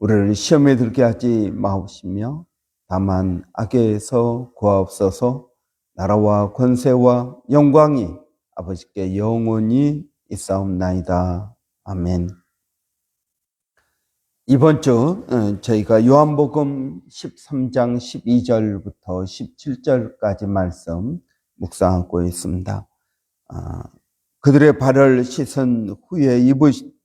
우리를 시험에 들게 하지 마옵시며 다만 악에서 구하옵소서 나라와 권세와 영광이 아버지께 영원히 있사옵나이다. 아멘. 이번 주 어, 저희가 요한복음 13장 12절부터 17절까지 말씀 묵상하고 있습니다. 아, 그들의 발을 씻은 후에 입으시,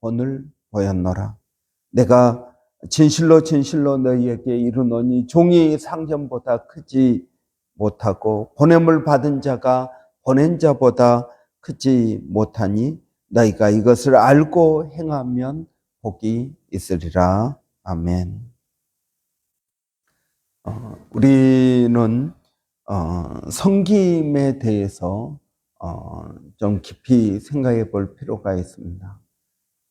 오늘 보였노라. 내가 진실로 진실로 너희에게 이르노니 종이 상전보다 크지 못하고 보냄을 받은 자가 보낸 자보다 크지 못하니 너희가 이것을 알고 행하면 복이 있으리라. 아멘. 어, 우리는 어, 성김에 대해서 어, 좀 깊이 생각해 볼 필요가 있습니다.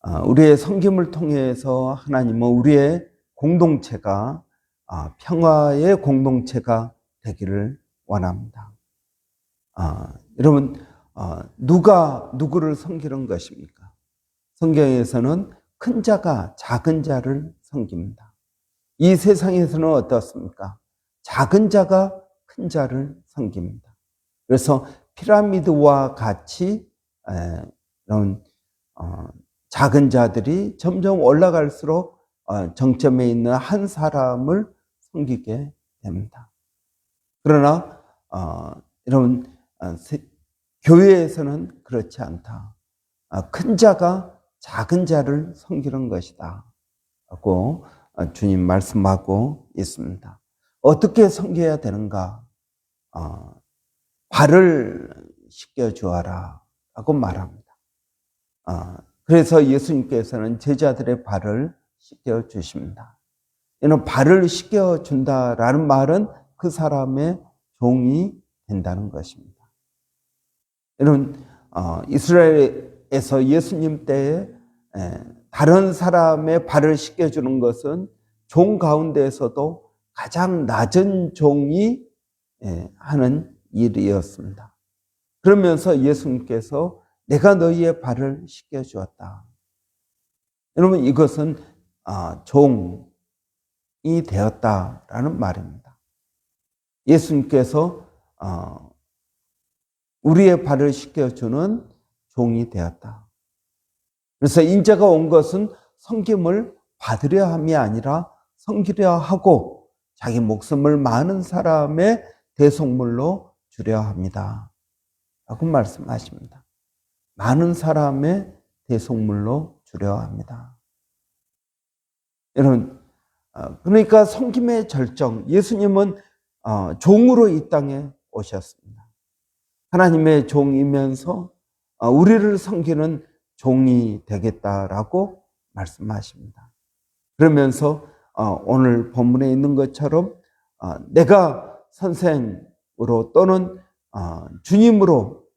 아, 우리의 성김을 통해서 하나님은 우리의 공동체가 아, 평화의 공동체가 되기를 원합니다. 아, 여러분 누가 누구를 섬기는 것입니까? 성경에서는 큰 자가 작은 자를 섬깁니다. 이 세상에서는 어떻습니까? 작은 자가 큰 자를 섬깁니다. 그래서 피라미드와 같이 이런 어, 작은 자들이 점점 올라갈수록 어, 정점에 있는 한 사람을 섬기게 됩니다. 그러나 어, 여러분 교회에서는 그렇지 않다. 큰 자가 작은 자를 섬기는 것이다. 라고 주님 말씀하고 있습니다. 어떻게 섬겨야 되는가? 발을 씻겨 주어라. 라고 말합니다. 그래서 예수님께서는 제자들의 발을 씻겨 주십니다. 이는 발을 씻겨 준다라는 말은 그 사람의 종이 된다는 것입니다. 이는 어, 이스라엘에서 예수님 때에 다른 사람의 발을 씻겨 주는 것은 종 가운데에서도 가장 낮은 종이 하는 일이었습니다. 그러면서 예수님께서 내가 너희의 발을 씻겨 주었다. 여러분 이것은 아, 종이 되었다라는 말입니다. 예수님께서 어, 우리의 발을 씻겨 주는 종이 되었다. 그래서 인자가 온 것은 성김을 받으려 함이 아니라 성기려 하고 자기 목숨을 많은 사람의 대속물로 주려 합니다. 라고 말씀하십니다. 많은 사람의 대속물로 주려 합니다. 여러분, 어, 그러니까 성김의 절정, 예수님은 어, 종으로 이 땅에 오셨습니다. 하나님의 종이면서 어, 우리를 섬기는 종이 되겠다라고 말씀하십니다. 그러면서 오늘 본문에 있는 것처럼 내가 선생으로 또는 주님으로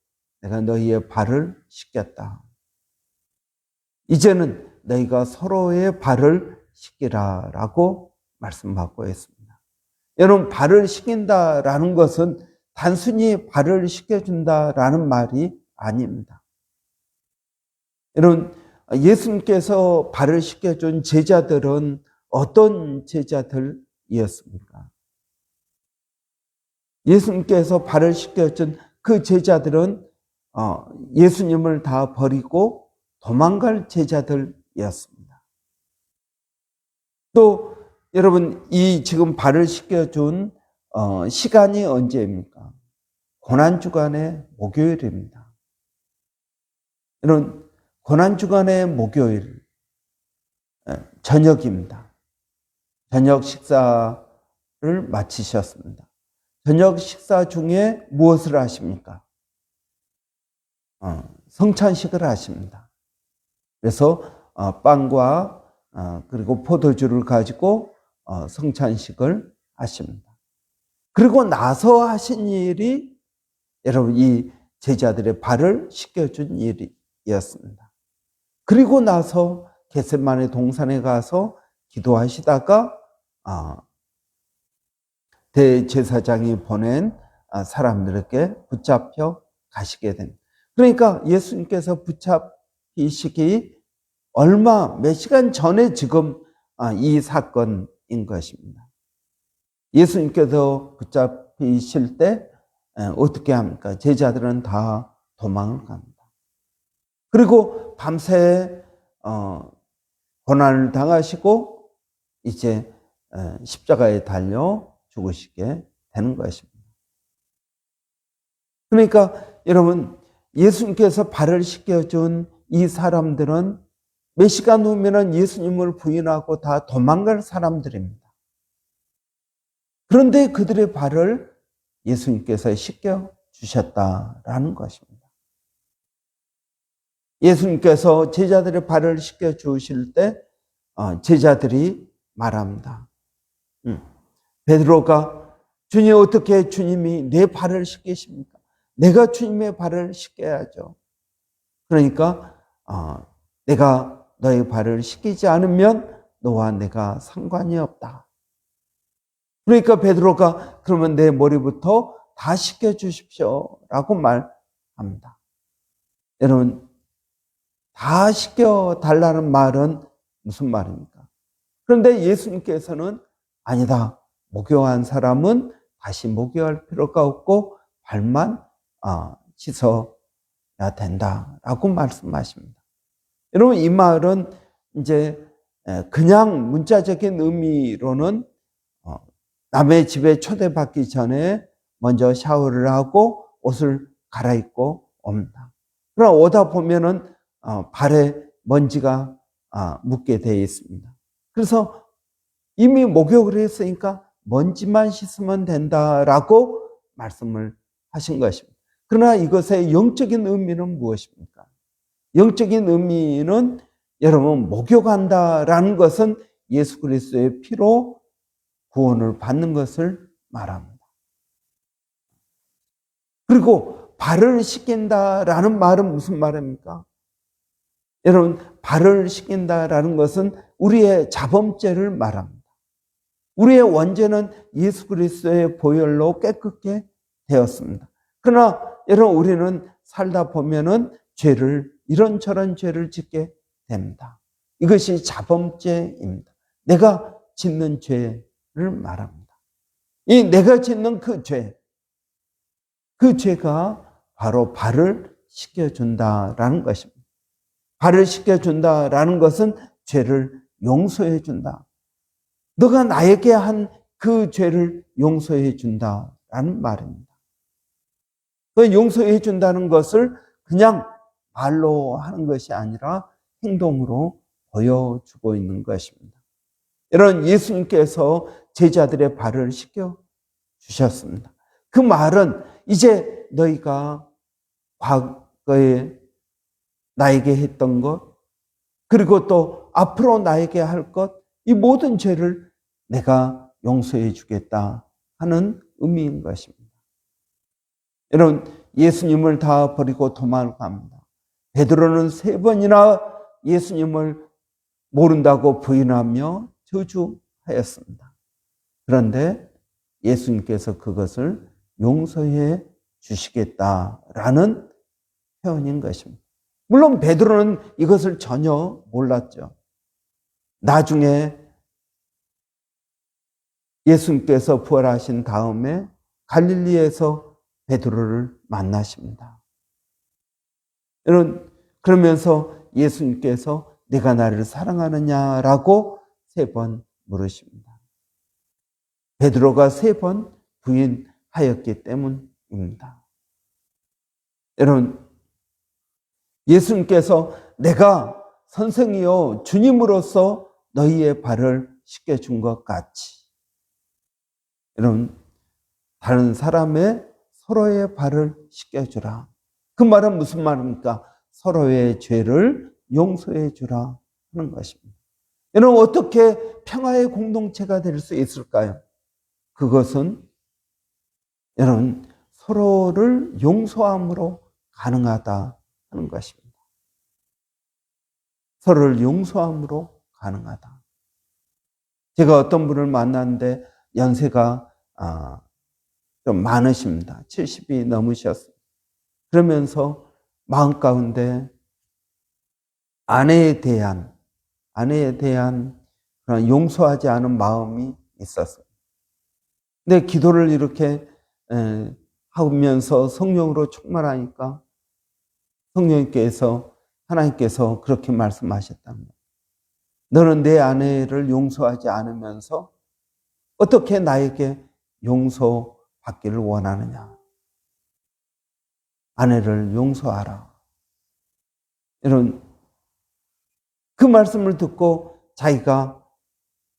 내가 너희의 발을 씻겼다. 이제는 너희가 서로의 발을 씻기라라고 말씀하고 있습니다. 여러분, 발을 씻긴다라는 것은 단순히 발을 씻겨준다라는 말이 아닙니다. 여러분, 예수님께서 발을 씻겨준 제자들은 어떤 제자들이었습니까? 예수님께서 발을 씻겨준 그 제자들은 어, 예수님을 다 버리고 도망갈 제자들이었습니다. 또 여러분 이 지금 발을 씻겨준 어, 시간이 언제입니까? 고난 주간의 목요일입니다. 여러분 고난 주간의 목요일 에, 저녁입니다. 저녁 식사를 마치셨습니다. 저녁 식사 중에 무엇을 하십니까? 어, 성찬식을 하십니다. 그래서 어, 빵과 어, 그리고 포도주를 가지고 어, 성찬식을 하십니다. 그리고 나서 하신 일이 여러분 이 제자들의 발을 씻겨준 일이었습니다. 그리고 나서 겟셋만의 동산에 가서 기도하시다가 아, 대제사장이 보낸 아, 사람들에게 붙잡혀 가시게 됩니다. 그러니까 예수님께서 붙잡히시기 얼마 몇 시간 전에 지금 아, 이 사건인 것입니다. 예수님께서 붙잡히실 때 에, 어떻게 합니까? 제자들은 다 도망을 갑니다. 그리고 밤새 어, 고난을 당하시고 이제 에, 십자가에 달려 죽으시게 되는 것입니다. 그러니까 여러분 예수님께서 발을 씻겨준 이 사람들은 몇 시간 후면은 예수님을 부인하고 다 도망갈 사람들입니다. 그런데 그들의 발을 예수님께서 씻겨 주셨다라는 것입니다. 예수님께서 제자들의 발을 씻겨 주실 때 어, 제자들이 말합니다. 음, 베드로가 주님 어떻게 주님이 내 발을 씻기십니까? 내가 주님의 발을 씻겨야죠. 그러니까 어, 내가 너의 발을 씻기지 않으면 너와 내가 상관이 없다. 그러니까 베드로가 그러면 내 머리부터 다 씻겨 주십시오라고 말합니다. 여러분 다 씻겨 달라는 말은 무슨 말입니까? 그런데 예수님께서는 아니다. 목욕한 사람은 다시 목욕할 필요가 없고 발만 아, 씻어야 된다라고 말씀하십니다. 여러분 이 말은 이제 그냥 문자적인 의미로는 어, 남의 집에 초대받기 전에 먼저 샤워를 하고 옷을 갈아입고 옵니다. 그러나 오다 보면은 어, 발에 먼지가 아, 묻게 되어 있습니다. 그래서 이미 목욕을 했으니까 먼지만 씻으면 된다라고 말씀을 하신 것입니다. 그러나 이것의 영적인 의미는 무엇입니까? 영적인 의미는 여러분 목욕한다라는 것은 예수 그리스도의 피로 구원을 받는 것을 말합니다. 그리고 발을 씻긴다라는 말은 무슨 말입니까? 여러분 발을 씻긴다라는 것은 우리의 자범죄를 말합니다. 우리의 원죄는 예수 그리스도의 보혈로 깨끗게 되었습니다. 그러나 여러분 우리는 살다 보면은 죄를 이런저런 죄를 짓게 됩니다. 이것이 자범죄입니다. 내가 짓는 죄를 말합니다. 이 내가 짓는 그 죄, 그 죄가 바로 발을 씻겨준다라는 것입니다. 발을 씻겨준다라는 것은 죄를 용서해준다. 너가 나에게 한 그 죄를 용서해준다라는 말입니다. 그 용서해 준다는 것을 그냥 말로 하는 것이 아니라 행동으로 보여주고 있는 것입니다. 이런 예수님께서 제자들의 발을 씻겨 주셨습니다. 그 말은 이제 너희가 과거에 나에게 했던 것, 그리고 또 앞으로 나에게 할 것, 이 모든 죄를 내가 용서해 주겠다 하는 의미인 것입니다. 여러분, 예수님을 다 버리고 도망을 갑니다. 베드로는 세 번이나 예수님을 모른다고 부인하며 저주하였습니다. 그런데 예수님께서 그것을 용서해 주시겠다라는 표현인 것입니다. 물론 베드로는 이것을 전혀 몰랐죠. 나중에 예수님께서 부활하신 다음에 갈릴리에서 베드로를 만나십니다. 여러분 그러면서 예수님께서 내가 나를 사랑하느냐라고 세 번 물으십니다. 베드로가 세 번 부인하였기 때문입니다. 여러분, 예수님께서 내가 선생이요 주님으로서 너희의 발을 씻겨 준 것 같이 여러분 다른 사람의 서로의 발을 씻겨주라. 그 말은 무슨 말입니까? 서로의 죄를 용서해 주라 하는 것입니다. 여러분 어떻게 평화의 공동체가 될 수 있을까요? 그것은 여러분 서로를 용서함으로 가능하다 하는 것입니다. 서로를 용서함으로 가능하다. 제가 어떤 분을 만났는데 연세가 아, 좀 많으십니다. 70이 넘으셨어요. 그러면서 마음 가운데 아내에 대한 아내에 대한 그런 용서하지 않은 마음이 있었어요. 근데 기도를 이렇게 에, 하면서 성령으로 충만하니까 성령님께서 하나님께서 그렇게 말씀하셨답니다. 너는 내 아내를 용서하지 않으면서 어떻게 나에게 용서 받기를 원하느냐? 아내를 용서하라. 이런 그 말씀을 듣고 자기가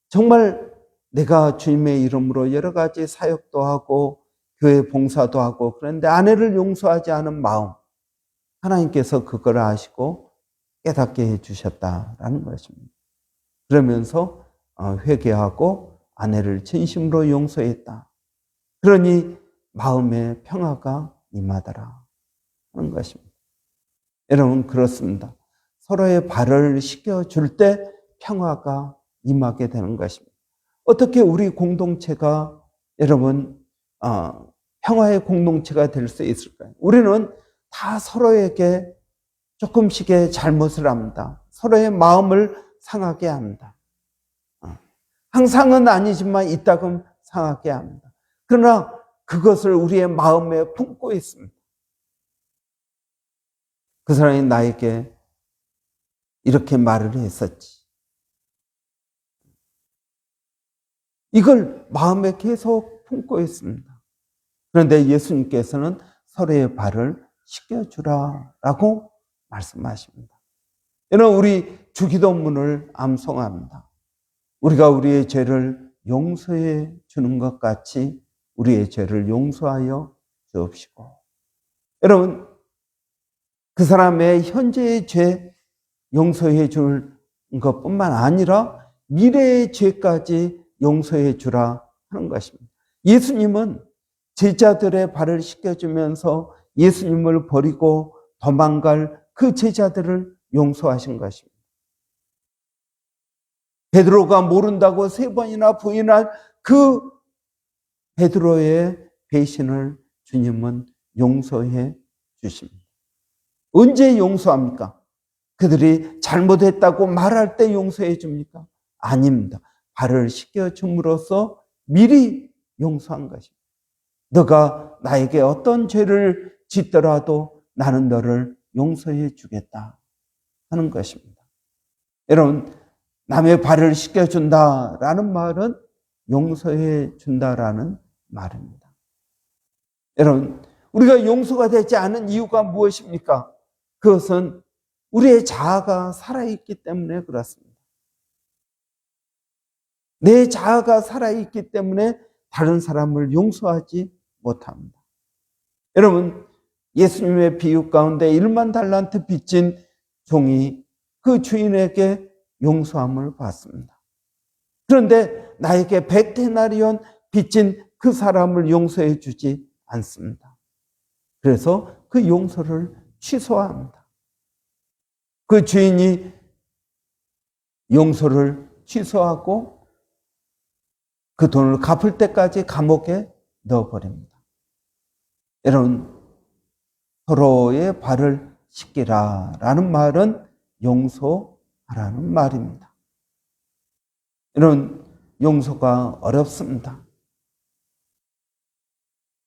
정말 내가 주님의 이름으로 여러 가지 사역도 하고 교회 봉사도 하고 그런데 아내를 용서하지 않은 마음 하나님께서 그걸 아시고 깨닫게 해 주셨다라는 것입니다. 그러면서 어, 회개하고 아내를 진심으로 용서했다. 그러니 마음의 평화가 임하더라 하는 것입니다. 여러분 그렇습니다. 서로의 발을 씻겨줄 때 평화가 임하게 되는 것입니다. 어떻게 우리 공동체가 여러분 어, 평화의 공동체가 될 수 있을까요? 우리는 다 서로에게 조금씩의 잘못을 합니다. 서로의 마음을 상하게 합니다. 어, 항상은 아니지만 이따금 상하게 합니다. 그러나 그것을 우리의 마음에 품고 있습니다. 그 사람이 나에게 이렇게 말을 했었지. 이걸 마음에 계속 품고 있습니다. 그런데 예수님께서는 서로의 발을 씻겨주라 라고 말씀하십니다. 여러분, 우리 주기도문을 암송합니다. 우리가 우리의 죄를 용서해 주는 것 같이 우리의 죄를 용서하여 주옵시고. 여러분, 그 사람의 현재의 죄 용서해 줄 것뿐만 아니라 미래의 죄까지 용서해 주라 하는 것입니다. 예수님은 제자들의 발을 씻겨주면서 예수님을 버리고 도망갈 그 제자들을 용서하신 것입니다. 베드로가 모른다고 세 번이나 부인한 그 베드로의 배신을 주님은 용서해 주십니다. 언제 용서합니까? 그들이 잘못했다고 말할 때 용서해 줍니까? 아닙니다. 발을 씻겨 줌으로써 미리 용서한 것입니다. 너가 나에게 어떤 죄를 짓더라도 나는 너를 용서해 주겠다 하는 것입니다. 여러분, 남의 발을 씻겨 준다라는 말은 용서해 준다라는 말입니다. 여러분, 우리가 용서가 되지 않은 이유가 무엇입니까? 그것은 우리의 자아가 살아있기 때문에 그렇습니다. 내 자아가 살아있기 때문에 다른 사람을 용서하지 못합니다. 여러분, 예수님의 비유 가운데 1만 달란트 빚진 종이 그 주인에게 용서함을 받습니다. 그런데 나에게 백테나리온 빚진 그 사람을 용서해 주지 않습니다. 그래서 그 용서를 취소합니다. 그 주인이 용서를 취소하고 그 돈을 갚을 때까지 감옥에 넣어버립니다. 여러분, 서로의 발을 씻기라 라는 말은 용서하라는 말입니다. 이런 용서가 어렵습니다.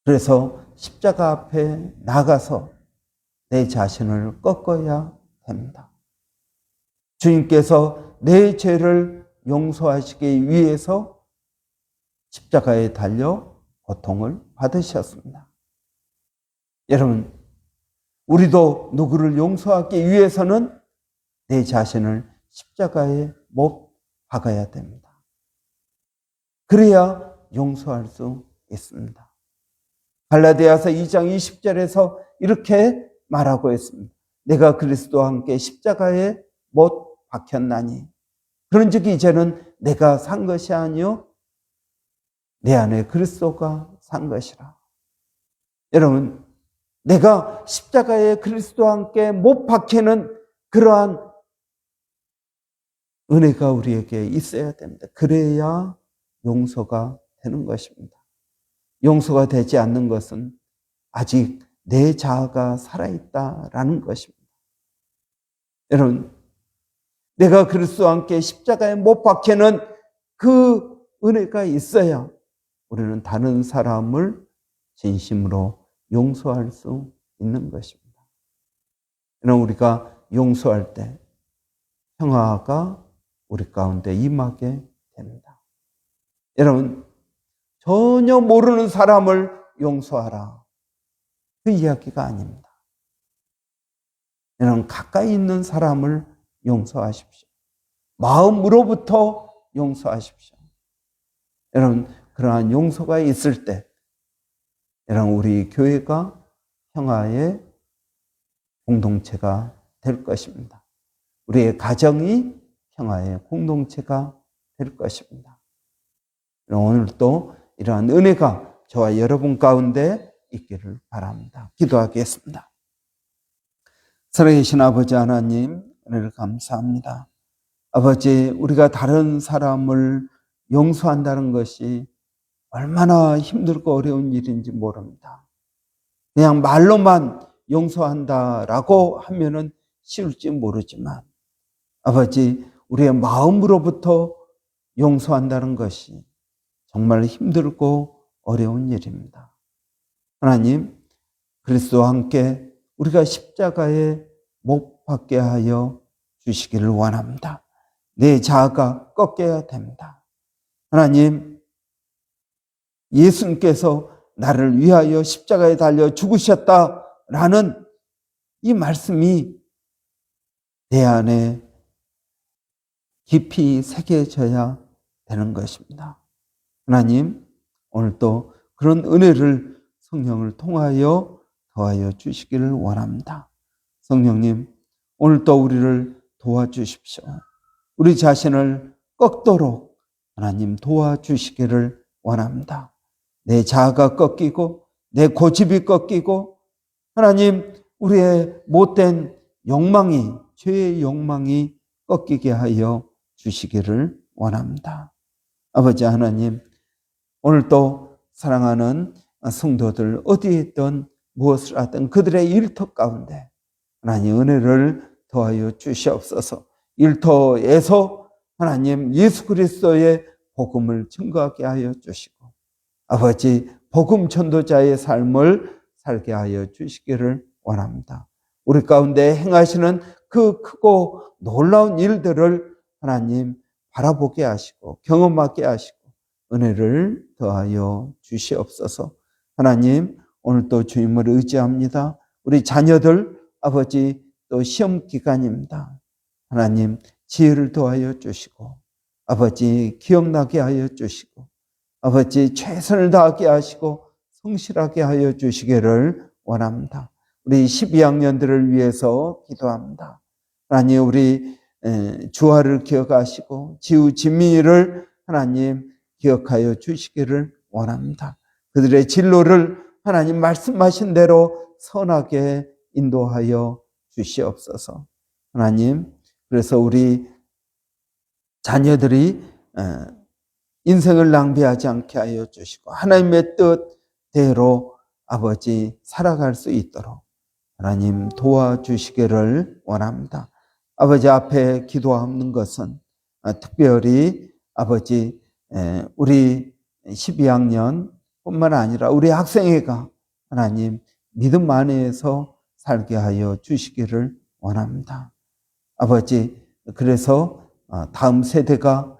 그래서 십자가 앞에 나가서 내 자신을 꺾어야 됩니다. 주님께서 내 죄를 용서하시기 위해서 십자가에 달려 고통을 받으셨습니다. 여러분, 우리도 누구를 용서하기 위해서는 내 자신을 십자가에 못 박아야 됩니다. 그래야 용서할 수 있습니다. 갈라디아서 2장 20절에서 이렇게 말하고 있습니다. 내가 그리스도와 함께 십자가에 못 박혔나니 그런즉 이제는 내가 산 것이 아니요 내 안에 그리스도가 산 것이라. 여러분, 내가 십자가에 그리스도와 함께 못 박히는 그러한 은혜가 우리에게 있어야 됩니다. 그래야 용서가 되는 것입니다. 용서가 되지 않는 것은 아직 내 자아가 살아있다라는 것입니다. 여러분, 내가 그리스도와 함께 십자가에 못 박히는 그 은혜가 있어야 우리는 다른 사람을 진심으로 용서할 수 있는 것입니다. 그럼 우리가 용서할 때 평화가 우리 가운데 임하게 됩니다. 여러분, 전혀 모르는 사람을 용서하라. 그 이야기가 아닙니다. 여러분, 가까이 있는 사람을 용서하십시오. 마음으로부터 용서하십시오. 여러분, 그러한 용서가 있을 때, 여러분, 우리 교회가 평화의 공동체가 될 것입니다. 우리의 가정이 평화의 공동체가 될 것입니다. 오늘도 이러한 은혜가 저와 여러분 가운데 있기를 바랍니다. 기도하겠습니다. 살아계신 아버지 하나님, 은혜를 감사합니다. 아버지, 우리가 다른 사람을 용서한다는 것이 얼마나 힘들고 어려운 일인지 모릅니다. 그냥 말로만 용서한다라고 하면은 쉬울지 모르지만, 아버지, 우리의 마음으로부터 용서한다는 것이 정말 힘들고 어려운 일입니다. 하나님, 그리스도와 함께 우리가 십자가에 못 박게 하여 주시기를 원합니다. 내 자아가 꺾여야 됩니다. 하나님, 예수님께서 나를 위하여 십자가에 달려 죽으셨다라는 이 말씀이 내 안에 깊이 새겨져야 되는 것입니다. 하나님, 오늘 또 그런 은혜를 성령을 통하여 더하여 주시기를 원합니다. 성령님, 오늘 또 우리를 도와주십시오. 우리 자신을 꺾도록 하나님 도와주시기를 원합니다. 내 자아가 꺾이고, 내 고집이 꺾이고, 하나님, 우리의 못된 욕망이, 죄의 욕망이 꺾이게 하여 주시기를 원합니다. 아버지 하나님, 오늘 또 사랑하는 성도들 어디에 있든 무엇을 하든 그들의 일터 가운데 하나님 은혜를 더하여 주시옵소서. 일터에서 하나님 예수 그리스도의 복음을 증거하게 하여 주시고 아버지 복음 전도자의 삶을 살게 하여 주시기를 원합니다. 우리 가운데 행하시는 그 크고 놀라운 일들을 하나님 바라보게 하시고 경험하게 하시고 은혜를 더하여 주시옵소서. 하나님 오늘 또 주님을 의지합니다. 우리 자녀들 아버지 또 시험 기간입니다. 하나님 지혜를 더하여 주시고 아버지 기억나게 하여 주시고 아버지 최선을 다하게 하시고 성실하게 하여 주시기를 원합니다. 우리 12학년들을 위해서 기도합니다. 하나님 우리 주화를 기억하시고 지우 진미를 하나님 기억하여 주시기를 원합니다. 그들의 진로를 하나님 말씀하신 대로 선하게 인도하여 주시옵소서. 하나님, 그래서 우리 자녀들이 인생을 낭비하지 않게 하여 주시고 하나님의 뜻대로 아버지 살아갈 수 있도록 하나님 도와주시기를 원합니다. 아버지 앞에 기도하는 것은 특별히 아버지 우리 12학년 뿐만 아니라 우리 학생회가 하나님 믿음 안에서 살게 하여 주시기를 원합니다. 아버지, 그래서 다음 세대가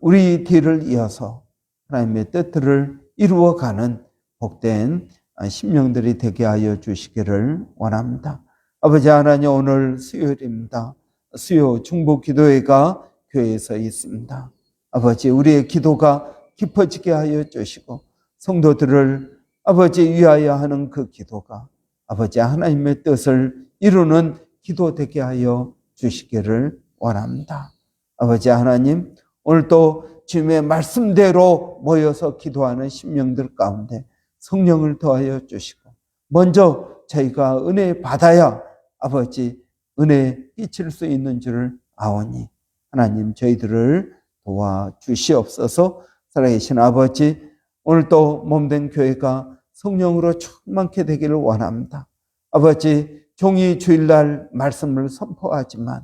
우리 뒤를 이어서 하나님의 뜻들을 이루어가는 복된 심령들이 되게 하여 주시기를 원합니다. 아버지 하나님 오늘 수요일입니다. 수요 중보 기도회가 교회에서 있습니다. 아버지 우리의 기도가 깊어지게 하여 주시고 성도들을 아버지 위하여 하는 그 기도가 아버지 하나님의 뜻을 이루는 기도 되게 하여 주시기를 원합니다. 아버지 하나님 오늘 또 주님의 말씀대로 모여서 기도하는 심령들 가운데 성령을 더하여 주시고 먼저 저희가 은혜 받아야 아버지 은혜 끼칠 수 있는 줄을 아오니 하나님 저희들을 도와 주시옵소서 살아계신 아버지 오늘 또 몸된 교회가 성령으로 충만케 되기를 원합니다. 아버지 종이 주일날 말씀을 선포하지만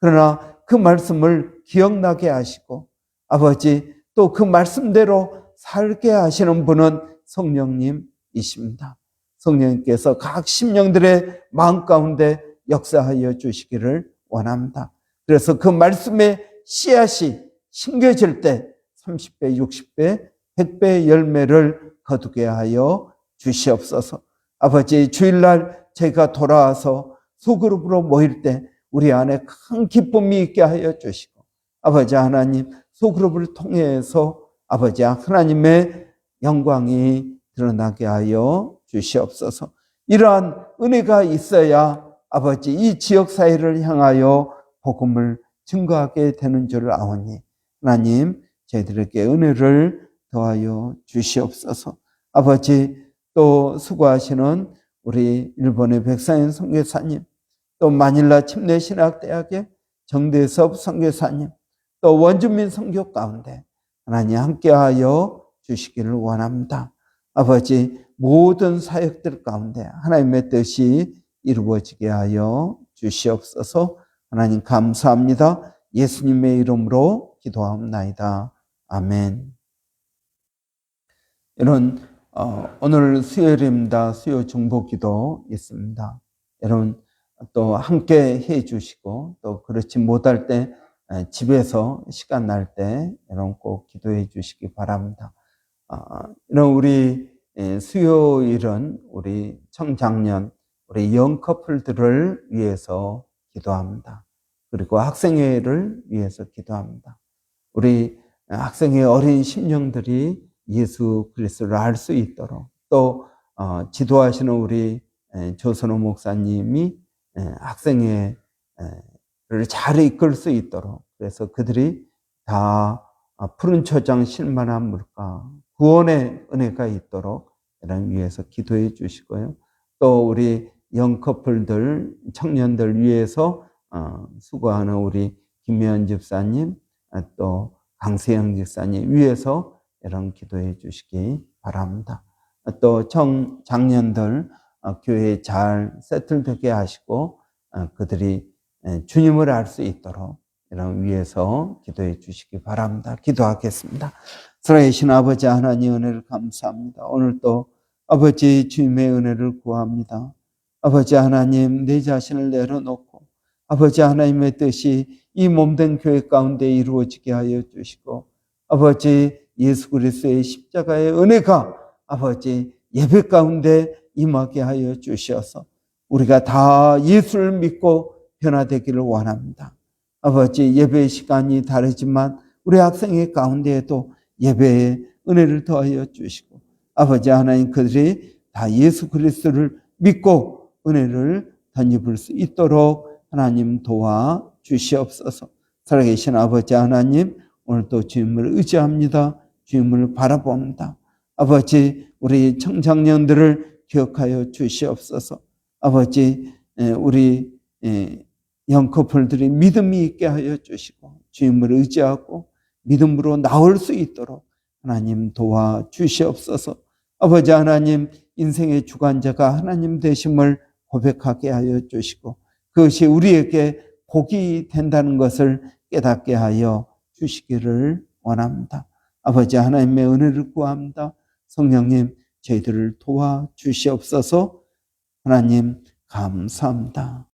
그러나 그 말씀을 기억나게 하시고 아버지 또 그 말씀대로 살게 하시는 분은 성령님이십니다. 성령님께서 각 심령들의 마음 가운데 역사하여 주시기를 원합니다. 그래서 그 말씀의 씨앗이 심겨질 때 30배, 60배, 100배의 열매를 거두게 하여 주시옵소서. 아버지 주일날 제가 돌아와서 소그룹으로 모일 때 우리 안에 큰 기쁨이 있게 하여 주시고 아버지 하나님 소그룹을 통해서 아버지 하나님의 영광이 드러나게 하여 주시옵소서. 이러한 은혜가 있어야 아버지 이 지역 사회를 향하여 복음을 증거하게 되는 줄 아오니 하나님 저희들에게 은혜를 더하여 주시옵소서. 아버지 또 수고하시는 우리 일본의 백상현 선교사님, 또 마닐라 침례 신학대학의 정대섭 선교사님, 또 원주민 선교 가운데 하나님 함께하여 주시기를 원합니다. 아버지 모든 사역들 가운데 하나님의 뜻이 이루어지게 하여 주시옵소서. 하나님 감사합니다. 예수님의 이름으로 기도하옵나이다. 아멘. 여러분 어, 오늘 수요일입니다. 수요 중보기도 있습니다. 여러분 또 함께 해 주시고 또 그렇지 못할 때 집에서 시간 날 때 여러분 꼭 기도해 주시기 바랍니다. 이런 우리 수요일은 우리 청장년 우리 영 커플들을 위해서 기도합니다. 그리고 학생회를 위해서 기도합니다. 우리 학생회 어린 심령들이 예수 그리스도를 알 수 있도록 또 어, 지도하시는 우리 조선호 목사님이 학생회를 잘 이끌 수 있도록 그래서 그들이 다 어, 푸른 초장 실만한 물가 구원의 은혜가 있도록 이런 위해서 기도해 주시고요. 또 우리 영 커플들 청년들 위해서 어, 수고하는 우리 김미연 집사님 또 강세영 집사님 위해서 이런 기도해 주시기 바랍니다. 또 청, 장년들 어, 교회에 잘 세틀되게 하시고 어, 그들이 주님을 알 수 있도록 이런 위해서 기도해 주시기 바랍니다. 기도하겠습니다. 살아계신 아버지 하나님 은혜를 감사합니다. 오늘 또 아버지 주님의 은혜를 구합니다. 아버지 하나님 내 자신을 내려놓고 아버지 하나님의 뜻이 이 몸된 교회 가운데 이루어지게 하여 주시고 아버지 예수 그리스도의 십자가의 은혜가 아버지 예배 가운데 임하게 하여 주셔서 우리가 다 예수를 믿고 변화되기를 원합니다. 아버지 예배 시간이 다르지만 우리 학생의 가운데에도 예배의 은혜를 더하여 주시고 아버지 하나님 그들이 다 예수 그리스도를 믿고 은혜를 덧입을 수 있도록 하나님 도와 주시옵소서. 살아계신 아버지 하나님 오늘 또 주님을 의지합니다. 주님을 바라봅니다. 아버지, 우리 청장년들을 기억하여 주시옵소서. 아버지, 우리 영커플들이 믿음이 있게 하여 주시고 주님을 의지하고 믿음으로 나올 수 있도록 하나님 도와 주시옵소서. 아버지 하나님 인생의 주관자가 하나님 되심을 고백하게 하여 주시고 그것이 우리에게 복이 된다는 것을 깨닫게 하여 주시기를 원합니다. 아버지 하나님의 은혜를 구합니다. 성령님, 저희들을 도와 주시옵소서 하나님, 감사합니다.